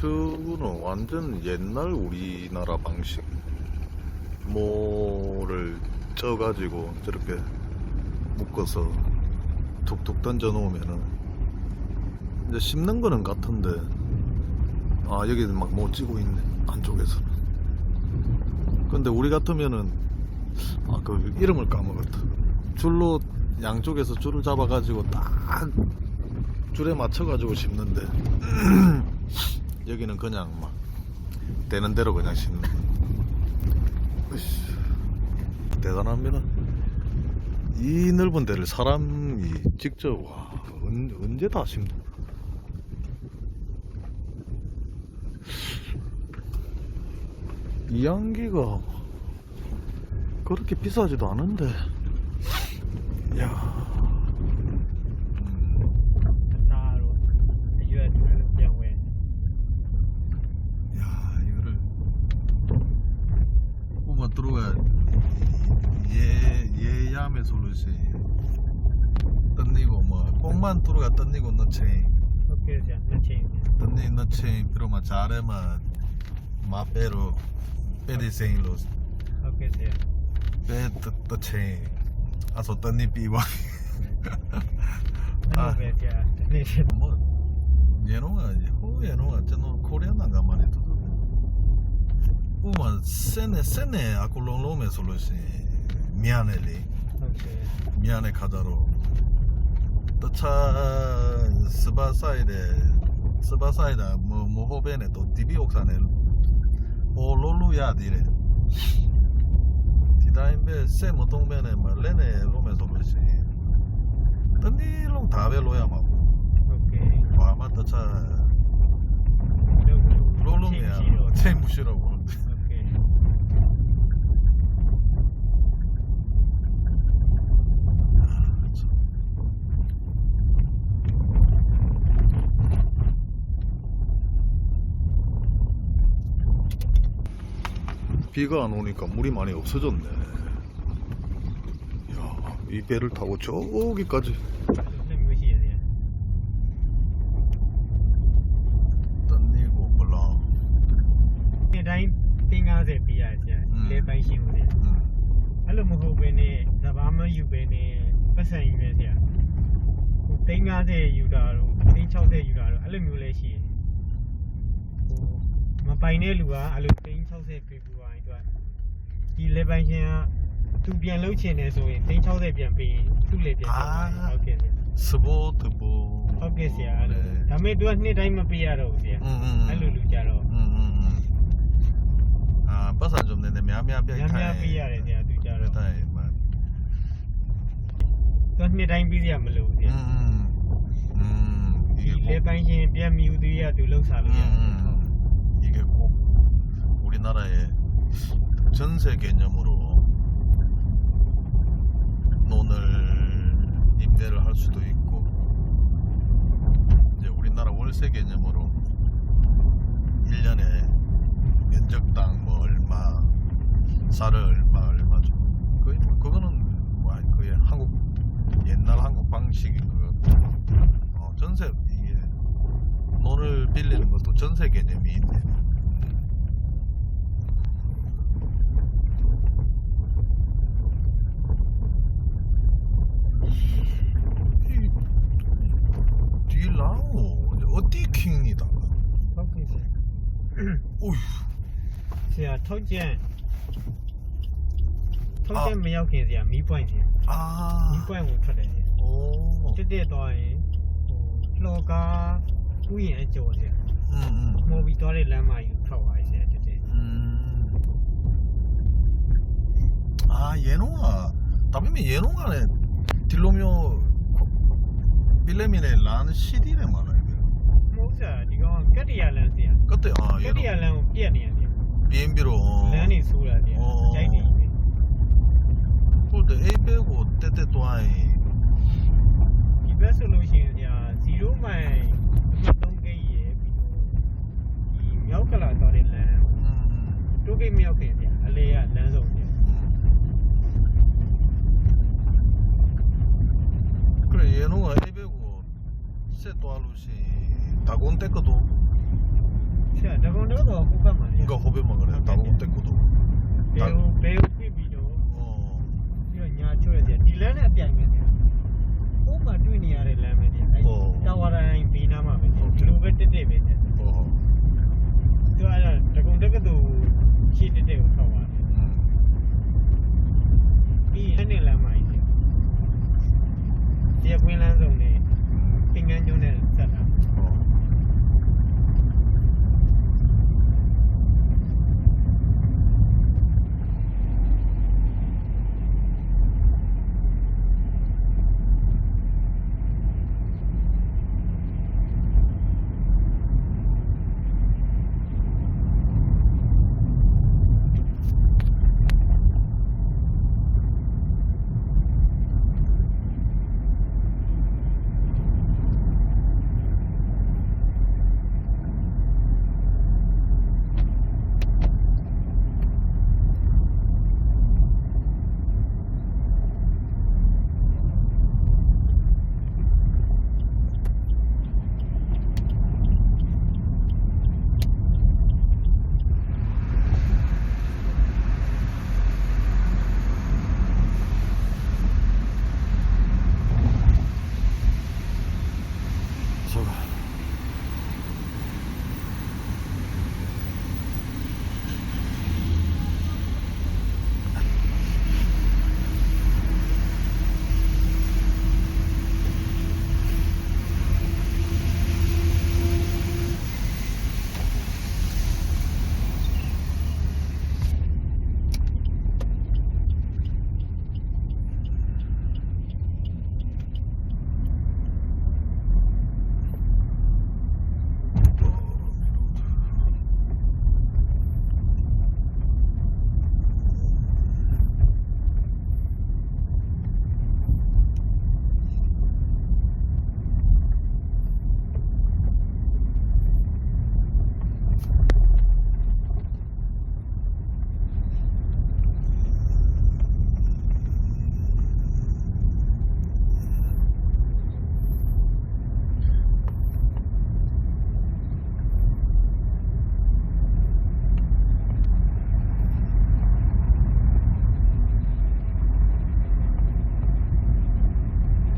저거는 완전 옛날 우리나라 방식. 모를 쪄가지고 저렇게 묶어서 툭툭 던져 놓으면은 이제 씹는 거는 같은데 아 여기는 막 못 찌고 있네 안쪽에서는 근데 우리 같으면은 아 그 이름을 까먹었다. 줄로 양쪽에서 줄을 잡아가지고 딱 줄에 맞춰가지고 씹는데 여기는 그냥 막 되는 대로 그냥 으쌰, 대단합니다. 이 넓은 데를 사람이 직접 와 언, 언제 다 씹는 이양기가 그렇게 비싸지도 않은데. 야. 예, 뭐 들어가 예 예야매 솔루시 던니고 뭐 꼭만 들어가 던니고 너체인. 오케이 너체인 던니 너체인. 그러면 잘해만 마페로 Pwede sa inyo los. Okay, sir. Pwede to chain. Aso tani piwa. Ano ba kaya? Tani siya. Mo, yano nga, ho yano nga, chano Korean na nga mali to. Uma, sene, sene ako long long me solo si miane li. Miane kadaro. Tacha, sabasay de, sabasay da, mo ho bene to, tibi oksa ne ပေါ်လို့လို့ရသေးတယ်ဒီတိုင်းပဲစက်မသုံးပဲနဲ့မလဲနဲ့လို့မယ်ဆိုလို့ရှိရင်တနည်းလုံးဒါပဲလို့ရမှာပေါ့ဟုတ်ကဲ့ဘာမှတခြားလုံးလုံးရအချိန်မရှိတော့ဘူး 비가 안 오니까 물이 많이 없어졌네. 야, 이 배를 타고 저기까지 နှစ်မျိုးရှိရတယ် 던니고 몰라. ဒီတိုင်း350ပြရဆရာ อืม လေပိုင်းရှင်းဦးတယ် 음. အဲ့လိုမဟုတ်ဘဲနဲ့သဘာမယူဘဲနဲ့ပတ်စံယူနေဆရာဟို350ယူတာတော့360ယူတာတော့အဲ့လိုမျိုးလည်းရှိတယ်ဟို မပိုင်တဲ့လူကအဲ့လိုသိန်း60ပေးပူပါရင်သူကဒီလေပိုင်ရှင်ကသူပြန်လုတ်ချင်တယ်ဆိုရင်သိန်း60ပြန်ပေးရင်သူ့လေပြန်ပေးပါဟုတ်ကဲ့စဘောတဘောဟုတ်ကဲ့ဆရာဒါပေမဲ့သူကနှစ်တိုင်းမပေးရတော့ဘူးဆရာအဲ့လိုလူကြတော့အာပတ်စံကြုံနေတယ်များများပြိုင်ထိုင်များများပေးရတယ်ဆရာသူကြတော့တိုင်မှာသူနှစ်တိုင်းပေးစရာမလိုဘူးဆရာอืมဒီလေပိုင်ရှင်ပြန်မြူသေးရသူလှုပ်စားလို့ရတယ် 우리나라의 전세 개념으로 논을 임대를 할 수도 있고 이제 우리나라 월세 개념으로 1년에 면적당 뭐 얼마 쌀을 얼마 얼마죠? 거의 뭐 그거는 뭐 거의 한국 옛날 한국 방식인 거 어, 전세 이게 논을 빌리는 것도 전세 개념이 있네 ထုံးကျန်ထုံးကျန်မရောက်ခင်စရာမီးပွိုင်စရာအာမီးပွိုင်ကိုထွက်တယ်လေအိုးတက်တက်သွားရင်ဟိုလှော်ကားဥယျာဉ်အကျော်စရာอืมอืมမော်ဘီသွားတဲ့လမ်းမကြီးထွက်သွားရင်တက်တက်อืมအာရေနုံးကဒါပေမဲ့ရေနုံးကလည်းဒီလိုမျိုးပြလဲမြင်တဲ့လမ်းရှိသေးတယ်မှာလည်းမဟုတ်စားဒီကောင်ကတ္တရာလမ်းစရာကတ္တရာရေကတ္တနုံးရာလမ်းကိုပြက်နေတယ် ပြင်းပြီးတော့လမ်းနေဆိုးတာဗျာကြိုက်နေပြီဟုတ်တယ်အေးပဲကိုတက်တက်သွားရင်ဒီဘက်ဆိုလို့ရှိရင်ဗျာ0မိုင်3ဂိတ်ရယ်ပြီးတော့ဒီမြောက်ကလာသွားတဲ့လမ်းတိုးဂိတ်မြောက်ခင်ဗျာအလေကလမ်းဆုံးဗျာခရီးရောကအေးပဲကိုဆက်သွားလို့ရှိရင်ဒါကုန်တက်ကတော့ 자, 나고나도 호감만 해. 그러니까 호배만 그 래. 나보고 때고 도. 배우 배우 비비 도. 어. 이거 냐 쳐야 돼. 이 랜에 앞이 야. ဟိုမှာတွေ့နေရတဲ့လမ်းပဲတဲ့အဲတာဝါတိုင်းဘေးနားမှာပဲတဲ့ဘလိုပဲတက်တက်ပဲတဲ့ဟုတ်ဟုတ်သူအဲ့ဒါတကုံတက္ကသိုလ်ရှေ့တက်တက်ကိုထောက်ပါတယ်ပြီးရင်အဲ့ဒီလမ်းမှာ